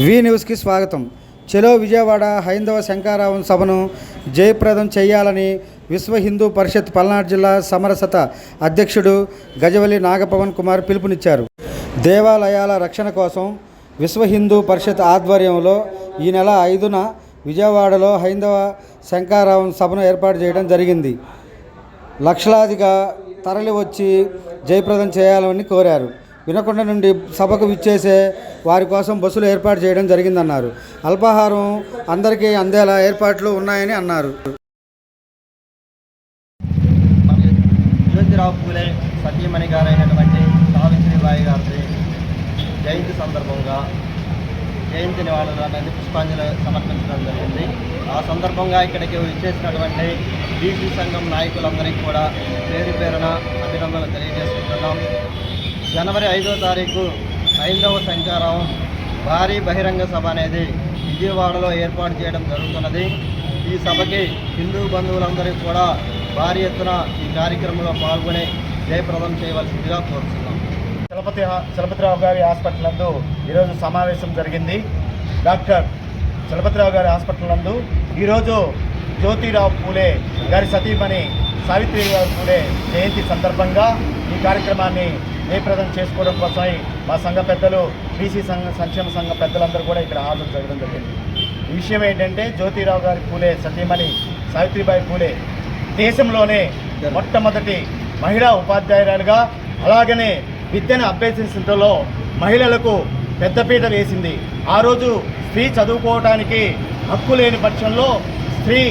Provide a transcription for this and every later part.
వి న్యూస్కి స్వాగతం. చెలో విజయవాడ హైందవ శంకారావం సభను జయప్రదం చేయాలని విశ్వ హిందూ పరిషత్ పల్నాడు జిల్లా సమరసత అధ్యక్షుడు గజవలి నాగపవన్ కుమార్ పిలుపునిచ్చారు. దేవాలయాల రక్షణ కోసం విశ్వ హిందూ పరిషత్ ఆధ్వర్యంలో ఈ నెల ఐదున విజయవాడలో హైందవ శంకారావం సభను ఏర్పాటు చేయడం జరిగింది. లక్షలాదిగా తరలి వచ్చి జయప్రదం చేయాలని కోరారు. వినకొండ నుండి సభకు విచ్చేసే వారి కోసం బస్సులు ఏర్పాటు చేయడం జరిగిందన్నారు. అల్పాహారం అందరికీ అందేలా ఏర్పాట్లు ఉన్నాయని అన్నారు. జ్యోతిరావు పూలే సతీమణి గారైనటువంటి సావిత్రిబాయి గారి జయంతి సందర్భంగా జయంతి నివాళులు అనేది పుష్పాంజలి సమర్పించడం జరిగింది. ఆ సందర్భంగా ఇక్కడికి విచ్చేసినటువంటి బీసీ సంఘం నాయకులందరికీ కూడా పేరు పేరున అభినందనలు తెలియజేసుకుంటున్నాం. జనవరి ఐదో తారీఖు ఐదవ సంచారం. భారీ బహిరంగ సభ అనేది విజయవాడలో ఏర్పాటు చేయడం జరుగుతున్నది. ఈ సభకి హిందూ బంధువులందరికీ కూడా భారీ ఎత్తున ఈ కార్యక్రమంలో పాల్గొని జయప్రదం చేయవలసిందిగా కోరుతున్నాం చలపతి చలపతిరావు గారి హాస్పిటల్ నందు ఈరోజు సమావేశం జరిగింది. డాక్టర్ చలపతిరావు గారి హాస్పిటల్ నందు ఈరోజు జ్యోతిరావు పూలే గారి సతీమణి సావిత్రిరావు పూలే జయంతి సందర్భంగా ఈ కార్యక్రమాన్ని జయప్రదం చేసుకోవడం కోసమై మా సంఘ పెద్దలు బీసీ సంఘ సంక్షేమ సంఘ పెద్దలందరూ కూడా ఇక్కడ హాజరు జరగడం జరిగింది. ఈ విషయం ఏంటంటే జ్యోతిరావు గారి పూలే సతీమణి సావిత్రిబాయి పూలే దేశంలోనే మొట్టమొదటి మహిళా ఉపాధ్యాయురాలుగా అలాగనే విద్యను అభ్యసించడంలో మహిళలకు పెద్దపీట వేసింది. ఆ రోజు స్త్రీ చదువుకోవటానికి హక్కు లేని పక్షంలో స్త్రీ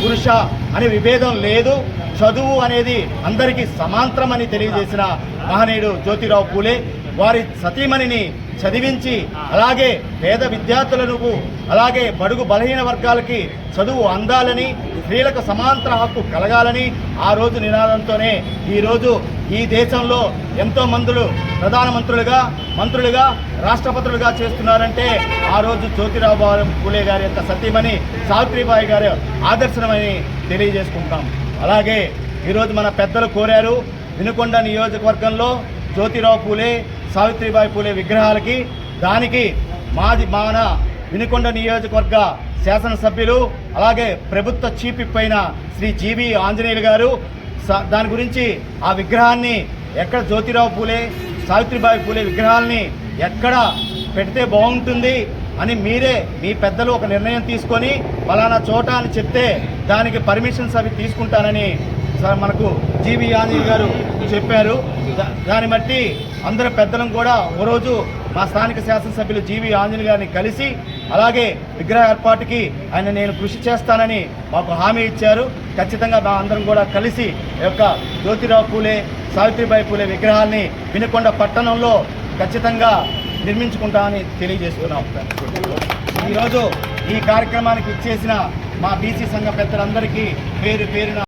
పురుష అనే విభేదం లేదు. చదువు అనేది అందరికీ సమాంతరమని తెలియజేసిన మహనీయుడు జ్యోతిరావు పూలే. వారి సతీమణిని చదివించి అలాగే పేద విద్యార్థులకు అలాగే బడుగు బలహీన వర్గాలకి చదువు అందాలని స్త్రీలకు సమాంతర హక్కు కలగాలని ఆ రోజు నినాదంతోనే ఈరోజు ఈ దేశంలో ఎంతో మందులు ప్రధానమంత్రులుగా మంత్రులుగా రాష్ట్రపతులుగా చేస్తున్నారంటే ఆ రోజు జ్యోతిరావు పూలే గారి యొక్క సతీమణి సావిత్రిబాయి గారి ఆదర్శనమని తెలియజేసుకుంటాం. అలాగే ఈరోజు మన పెద్దలు కోరారు వినుకొండ నియోజకవర్గంలో జ్యోతిరావు పూలే సావిత్రిబాయి పూలే విగ్రహాలకి దానికి మాది మాన వినుకొండ నియోజకవర్గ శాసనసభ్యులు అలాగే ప్రభుత్వ చీఫ్ పైన అయిన శ్రీ జీవి ఆంజనేయులు గారు. దాని గురించి ఆ విగ్రహాన్ని ఎక్కడ జ్యోతిరావు పూలే సావిత్రిబాయి పూలే విగ్రహాలని ఎక్కడ పెడితే బాగుంటుంది అని మీరే మీ పెద్దలు ఒక నిర్ణయం తీసుకొని ఫలానా చోట అని చెప్తే దానికి పర్మిషన్స్ అవి తీసుకుంటానని మనకు జీవి ఆంజనేయ గారు చెప్పారు. దా- దాన్ని బట్టి అందరు పెద్దలను కూడా ఒకరోజు రోజు మా స్థానిక శాసనసభ్యులు జీవి ఆంజనేయ గారిని కలిసి అలాగే విగ్రహ ఏర్పాటుకి ఆయన నేను కృషి చేస్తానని మాకు హామీ ఇచ్చారు. ఖచ్చితంగా మా అందరం కూడా కలిసి ఈ యొక్క జ్యోతిరావు పూలే సావిత్రిబాయి పూలే విగ్రహాన్ని వినుకొండ పట్టణంలో ఖచ్చితంగా నిర్మించుకుంటామని తెలియజేస్తున్నాం. ఈరోజు ఈ కార్యక్రమానికి ఇచ్చేసిన మా బీసీ సంఘ పెద్దలందరికీ పేరు పేరున